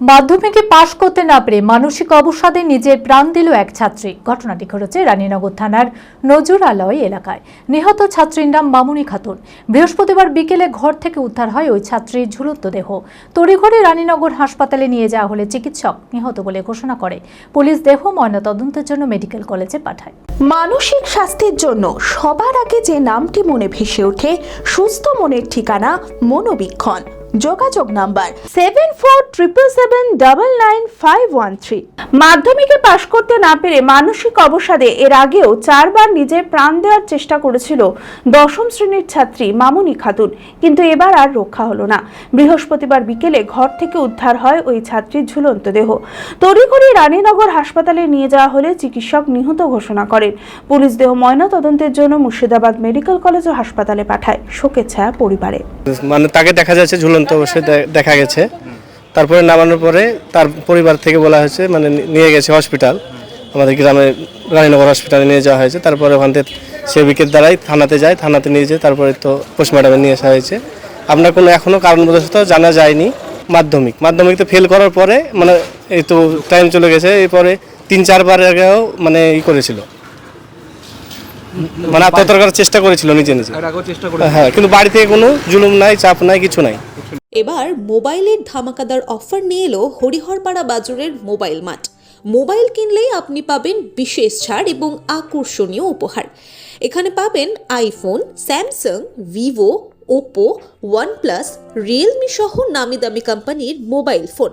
মাধ্যমিকে পাশ করতে না পেরে মানসিক অবসাদে নিজের প্রাণ দিল এক ছাত্রী। ঘটনাটি ঘটেছে রানীনগর থানার নজর আলয় এলাকায়। নিহত ছাত্রীর নাম মামুনি খাতুন। বৃহস্পতিবার বিকেলে ঘর থেকে উদ্ধার হয় ওই ছাত্রীর ঝুলন্ত দেহ। তড়িঘড়ি রানীনগর হাসপাতালে নিয়ে যাওয়া হলে চিকিৎসক নিহত বলে ঘোষণা করে। পুলিশ দেহ ময়নাতদন্তের জন্য মেডিকেল কলেজে পাঠায়। মানসিক স্বাস্থ্যের জন্য সবার আগে যে নামটি মনে ভেসে ওঠে, সুস্থ মনের ঠিকানা মনোবীক্ষণ। যোগাযোগ number seven four triple seven double nine five one three মাধ্যমিকে পাশ করতে না পেরে মানসিক অবসাদে এর আগেও চারবার নিজের প্রাণ দেওয়ার চেষ্টা করেছিল দশম শ্রেণির ছাত্রী মামুনি খাতুন। কিন্তু এবার আর রক্ষা হলো না। বৃহস্পতিবার বিকেলে ঘর থেকে উদ্ধার হয় ওই ছাত্রীর ঝুলন্ত দেহ। তড়িঘড়ি রানীনগর হাসপাতালে নিয়ে যাওয়া হলে চিকিৎসক নিহত ঘোষণা করেন। পুলিশ দেহ ময়না তদন্তের জন্য মুর্শিদাবাদ মেডিকেল কলেজ ও হাসপাতালে পাঠায়। শোকের ছায়া পরিবারে। মানে তাকে দেখা যাচ্ছে ঝুলন্ত অবশ্যই দেখা গেছে। তারপরে নামানোর পরে তার পরিবার থেকে বলা হয়েছে মানে নিয়ে গেছে হসপিটাল। আমাদের গ্রামে রানীনগর হসপিটালে নিয়ে যাওয়া হয়েছে। তারপরে ওখান থেকে সেবিকের দ্বারাই থানাতে যায় থানাতে নিয়ে যায় তারপরে তো পোস্টমর্টমে নিয়ে আসা হয়েছে। আপনার কোনো এখনও কারণবশত জানা যায়নি মাধ্যমিক। মাধ্যমিক তো ফেল করার পরে মানে এই তো টাইম চলে গেছে এরপরে তিন চারবার আগেও মানে ই করেছিল। মানে আত্মহত্যা করার চেষ্টা করেছিল নিজে নিজে। হ্যাঁ কিন্তু বাড়ি থেকে কোনো জুলুম নাই চাপ নাই কিছু নাই। এবার মোবাইলের ধামাকাদার অফার নিয়ে এলো হরিহরপাড়া বাজারের মোবাইল মাঠ মোবাইল কিনলেই আপনি পাবেন বিশেষ ছাড় এবং আকর্ষণীয় উপহার। এখানে পাবেন iPhone, Samsung, Vivo, Oppo, OnePlus, Realme সহ নামি দামি কোম্পানির মোবাইল ফোন।